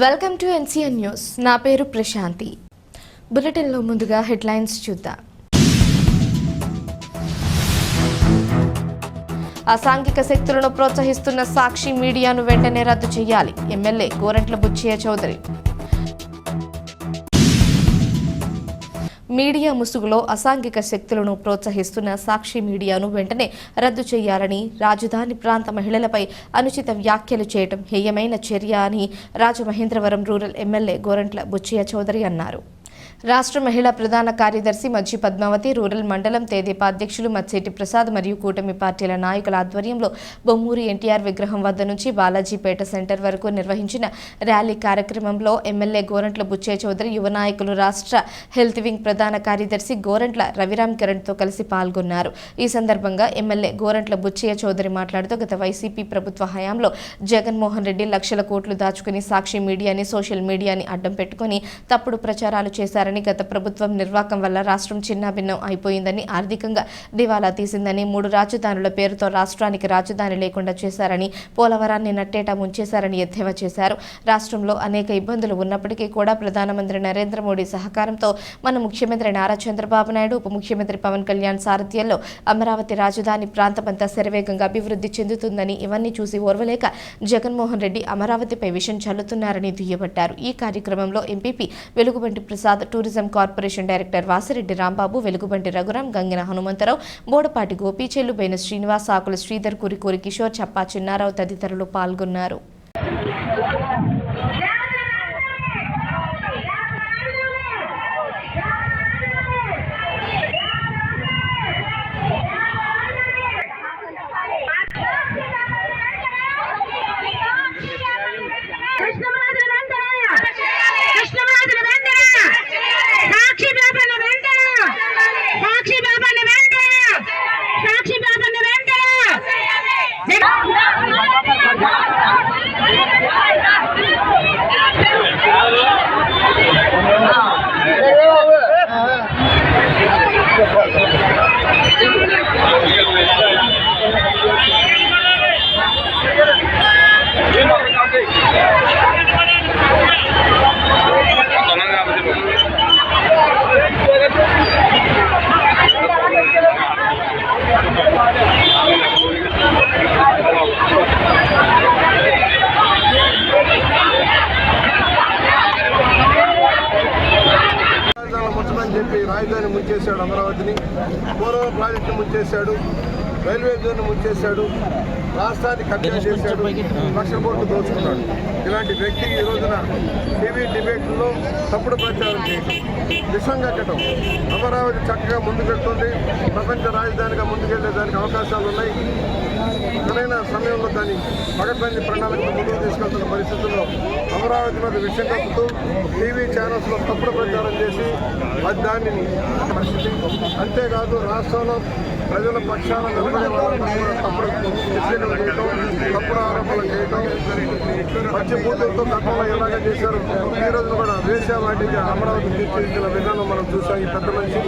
Welcome to NCN news నా పేరు ప్రశాంతి. బులెటిన్లో ముందుగా హెడ్లైన్స్ చూద్దాం. అసాంఘిక శక్తులను ప్రోత్సహిస్తున్న సాక్షి మీడియాను వెంటనే రద్దు చేయాలి. ఎమ్మెల్యే గోరంట్ల బుచ్చయ్య చౌదరి. మీడియా ముసుగులో అసాంఘిక శక్తులను ప్రోత్సహిస్తున్న సాక్షి మీడియాను వెంటనే రద్దు చేయాలని రాజధాని ప్రాంత మహిళలపై అనుచిత వ్యాఖ్యలు చేయడం హేయమైన చర్య అని రాజమహేంద్రవరం రూరల్ ఎమ్మెల్యే గోరంట్ల బుచ్చయ్య చౌదరి అన్నారు. రాష్ట్ర మహిళా ప్రధాన కార్యదర్శి మజ్జి పద్మావతి రూరల్ మండలం తేదీపా అధ్యక్షులు మచ్చేటి ప్రసాద్ మరియు కూటమి పార్టీల నాయకుల ఆధ్వర్యంలో బొమ్మూరి ఎన్టీఆర్ విగ్రహం వద్ద నుంచి బాలాజీపేట సెంటర్ వరకు నిర్వహించిన ర్యాలీ కార్యక్రమంలో ఎమ్మెల్యే గోరంట్ల బుచ్చయ్య చౌదరి యువ నాయకులు రాష్ట్ర హెల్త్ వింగ్ ప్రధాన కార్యదర్శి గోరంట్ల రవిరామ్ కిరణ్తో కలిసి పాల్గొన్నారు. ఈ సందర్భంగా ఎమ్మెల్యే గోరంట్ల బుచ్చయ్య చౌదరి మాట్లాడుతూ గత వైసీపీ ప్రభుత్వ హయాంలో జగన్మోహన్ రెడ్డి లక్షల కోట్లు దాచుకుని సాక్షి మీడియాని సోషల్ మీడియాని అడ్డం పెట్టుకుని తప్పుడు ప్రచారాలు చేశారని గత ప్రభుత్వం నిర్వాకం వల్ల రాష్ట్రం చిన్నాభిన్నం అయిపోయిందని ఆర్థికంగా దివాలా తీసిందని మూడు రాజధానుల పేరుతో రాష్ట్రానికి రాజధాని లేకుండా చేశారని పోలవరాన్ని నట్టేట ముంచేశారని ఎద్దేవా చేశారు. రాష్ట్రంలో అనేక ఇబ్బందులు ఉన్నప్పటికీ కూడా ప్రధానమంత్రి నరేంద్ర మోడీ సహకారంతో మన ముఖ్యమంత్రి నారా చంద్రబాబు నాయుడు ఉప ముఖ్యమంత్రి పవన్ కళ్యాణ్ సారథ్యంలో అమరావతి రాజధాని ప్రాంతమంతా శరవేగంగా అభివృద్ధి చెందుతుందని ఇవన్నీ చూసి ఓర్వలేక జగన్మోహన్ రెడ్డి అమరావతిపై విషం చల్లుతున్నారని దుయ్యబట్టారు. ఈ కార్యక్రమంలో MPP Velugubanti Prasad two tourism corporation director Vasireddy Rambabu Velugubanti Raghuram Gangina Hanumantharao Bodapati Gopi Chellubaina Srinivas Akula Sridhar Kurikuri Kishore Chappa Chinnarao తదితరులు పాల్గొన్నారు. చెప్పి రాజధాని ముంచేశాడు అమరావతిని పోలవరం ప్రాజెక్టును ముంచేశాడు రైల్వే జోన్ ముంచేశాడు రాష్ట్రాన్ని కబ్జా చేశాడు లక్ష కోట్లు దోచుకున్నాడు. ఇలాంటి వ్యక్తి ఈ రోజున టీవీ డిబేట్లో తప్పుడు ప్రచారం చేయటం విషం కట్టడం అమరావతి చక్కగా ముందుకెళ్తుంది ప్రపంచ రాజధానిగా ముందుకెళ్ళేదానికి అవకాశాలు ఉన్నాయి సరైన సమయంలో దాన్ని పగడ్బంది ప్రణాళికలు ముందుకు తీసుకెళ్తున్న పరిస్థితుల్లో అమరావతి మీద విషయం కప్పుతూ టీవీ ఛానల్స్లో తప్పుడు ప్రచారం చేసి అది దాన్ని పరిస్థితి అంతేకాదు రాష్ట్రంలో ప్రజల పక్షాన నిలబడే తప్పుడు హెచ్చరికలు చేయటం తప్పుడు ఆరోపణలు చేయటం మంచి బూతులతో గతంలో ఎలాగ చేశారు ఈ రోజు కూడా వేసే వాటికి అమరావతి తీర్చిదిద్దిన విధానం మనం చూసాం ఈ పెద్ద మనిషి.